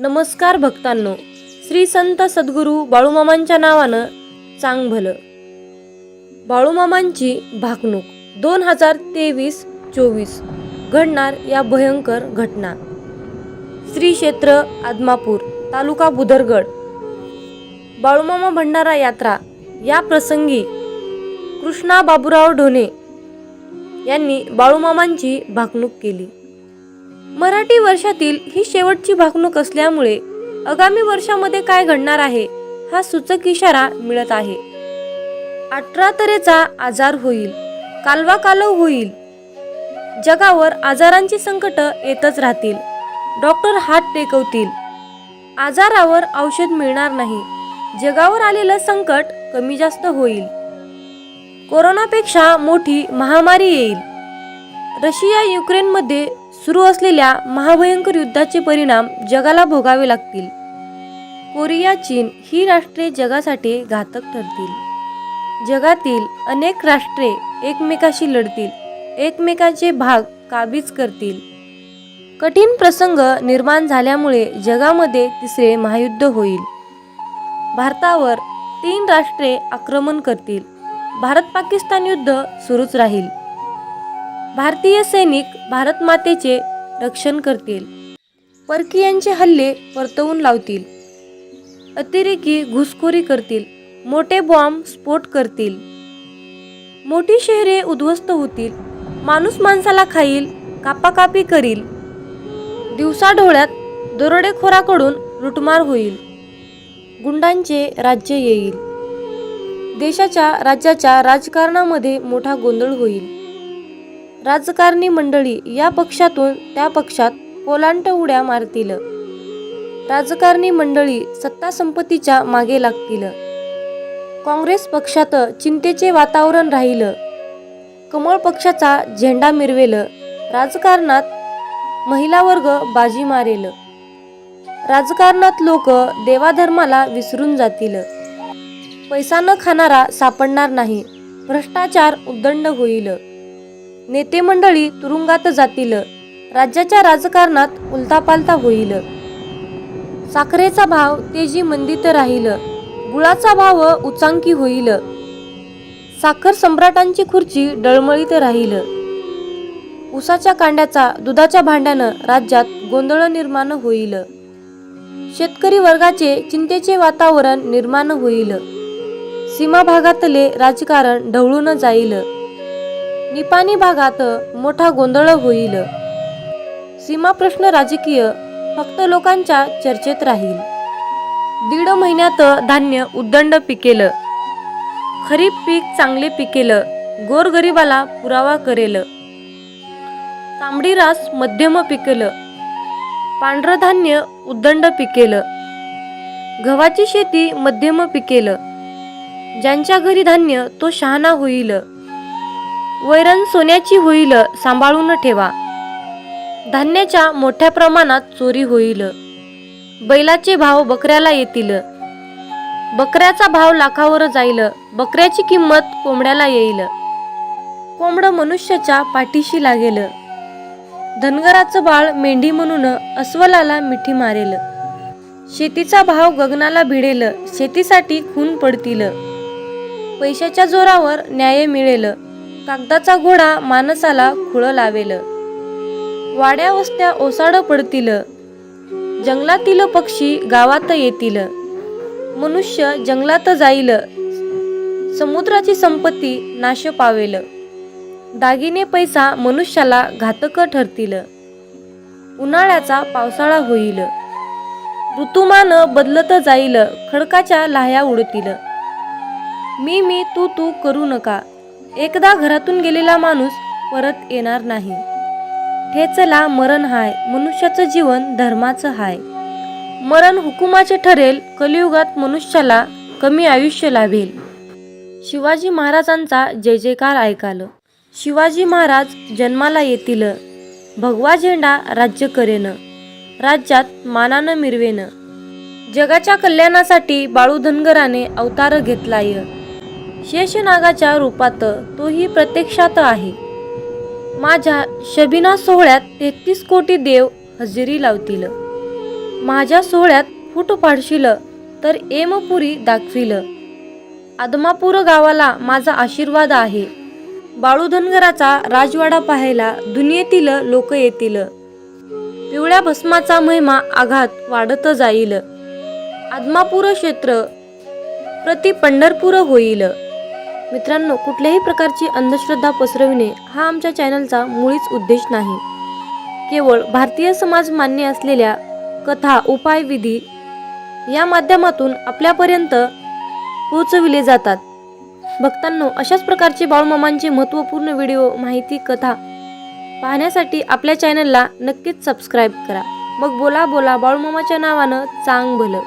नमस्कार भक्तांनो श्री संत सद्गुरू बाळूमामांच्या नावानं चांग भलं बाळूमामांची भाकणूक दोन हजार तेवीस चोवीस घडणार या भयंकर घटना. श्री क्षेत्र आदमापूर तालुका बुदरगड. बाळूमामा भंडारा यात्रा या प्रसंगी कृष्णा बाबूराव ढोणे यांनी बाळूमामांची भाकणूक केली. मराठी वर्षातील ही शेवटची भाकणूक असल्यामुळे आगामी वर्षामध्ये काय घडणार आहे हा सूचक इशारा मिळत आहे. अठरा तऱ्हेचा आजार होईल कालवा कालव होईल. जगावर आजारांची संकट येतच राहतील. डॉक्टर हात टेकवतील. आजारावर औषध मिळणार नाही. जगावर आलेलं संकट कमी जास्त होईल. कोरोनापेक्षा मोठी महामारी येईल. रशिया युक्रेनमध्ये सुरू असलेल्या महाभयंकर युद्धाचे परिणाम जगाला भोगावे लागतील. कोरिया चीन ही राष्ट्रे जगासाठी घातक ठरतील. जगातील अनेक राष्ट्रे एकमेकाशी लढतील. एकमेकांचे भाग काबीज करतील. कठीण प्रसंग निर्माण झाल्यामुळे जगामध्ये तिसरे महायुद्ध होईल. भारतावर तीन राष्ट्रे आक्रमण करतील. भारत पाकिस्तान युद्ध सुरूच राहील. भारतीय सैनिक भारत मातेचे रक्षण करतील. परकीयांचे हल्ले परतवून लावतील. अतिरेकी घुसखोरी करतील. मोठे बॉम्ब स्फोट करतील. मोठी शहरे उद्ध्वस्त होतील. माणूस माणसाला खाईल कापाकापी करील. दिवसाढोळ्यात दरोडेखोराकडून लुटमार होईल. गुंडांचे राज्य येईल. देशाच्या राज्याच्या राजकारणामध्ये मोठा गोंधळ होईल. राजकारणी मंडळी या पक्षातून त्या पक्षात कोलांट उड्या मारतील. राजकारणी मंडळी सत्ता संपत्तीच्या मागे लागतील. काँग्रेस पक्षात चिंतेचे वातावरण राहील. कमळ पक्षाचा झेंडा मिरवेल. राजकारणात महिला वर्ग बाजी मारेल. राजकारणात लोक देवाधर्माला विसरून जातील. पैसा न खाणारा सापडणार नाही. भ्रष्टाचार उद्दंड होईल. नेते मंडळी तुरुंगात जातील. राज्याच्या राजकारणात उलथापालथा होईल. साखरेचा भाव तेजी मंदीत राहील. गुळाचा भाव उचांकी होईल. साखर सम्राटांची खुर्ची डळमळीत राहील. उसाच्या कांड्याचा दुधाच्या भांड्यानं राज्यात गोंधळ निर्माण होईल. शेतकरी वर्गाचे चिंतेचे वातावरण निर्माण होईल. सीमा भागातले राजकारण ढवळून जाईल. निपाणी भागात मोठा गोंधळ होईल. सीमा प्रश्न राजकीय फक्त लोकांच्या चर्चेत राहील. दीड महिन्यात धान्य उद्दंड पिकेल. खरीप पीक चांगले पिकेल गोरगरिबाला पुरावा करेल. तांबडी रास मध्यम पिकेल. पांढरं धान्य उद्दंड पिकेल. गव्हाची शेती मध्यम पिकेल. ज्यांच्या घरी धान्य तो शहाणा होईल. वैरण सोन्याची होईल सांभाळून ठेवा. धान्याच्या मोठ्या प्रमाणात चोरी होईल. बैलाचे भाव बकऱ्याला येतील. बकऱ्याचा भाव लाखावर जाईल. बकऱ्याची किंमत कोंबड्याला येईल. कोंबड मनुष्याच्या पाठीशी लागेल. धनगराचं बाळ मेंढी म्हणून अस्वलाला मिठी मारेल. शेतीचा भाव गगनाला भिडेल. शेतीसाठी खून पडतील. पैशाच्या जोरावर न्याय मिळेल. कागदाचा घोडा माणसाला खुळ लावेल. वाड्या वस्त्या ओसाड पडतील. जंगलातील पक्षी गावात येतील. मनुष्य जंगलात जाईल. समुद्राची संपत्ती नाश पावेल. दागिने पैसा मनुष्याला घातक ठरतील. उन्हाळ्याचा पावसाळा होईल. ऋतुमान बदलत जाईल. खडकाच्या लाह्या उडतील. मी मी तू तू करू नका. एकदा घरातून गेलेला माणूस परत येणार नाही. ठेचला मरण हाय मनुष्याचं जीवन धर्माचं हाय. मरण हुकुमाचे ठरेल कलियुगात मनुष्याला कमी आयुष्य लाभेल. शिवाजी महाराजांचा जय जयकार ऐकाल. शिवाजी महाराज जन्माला येतील. भगवा झेंडा राज्य करेन. राज्यात मानानं मिरवेन. जगाच्या कल्याणासाठी बाळू धनगराने अवतार घेतलाय. शेषनागाच्या रूपात तोही प्रत्यक्षात आहे. माझ्या शबिना सोहळ्यात तेहतीस कोटी देव हजेरी लावतील. माझ्या सोहळ्यात फुट पाडशील तर एमपुरी दाखविल. आदमापूर गावाला माझा आशीर्वाद आहे. बाळूधनगराचा राजवाडा पाहायला दुनियेतील लोक येतील. पिवळ्या भस्माचा महिमा आघात वाढत जाईल. आदमापूर क्षेत्र प्रति पंढरपूर होईल. मित्रांनो कुठल्याही प्रकारची अंधश्रद्धा पसरविणे हा आमच्या चॅनलचा मुळीच उद्देश नाही. केवळ भारतीय समाज मान्य असलेल्या कथा उपायविधी या माध्यमातून आपल्यापर्यंत पोहोचविले जातात. भक्तांनो अशाच प्रकारचे बाळूमामांचे महत्त्वपूर्ण व्हिडिओ माहिती कथा पाहण्यासाठी आपल्या चॅनलला नक्कीच सबस्क्राईब करा. मग बोला बोला बाळूमामाच्या नावानं चांग भलं.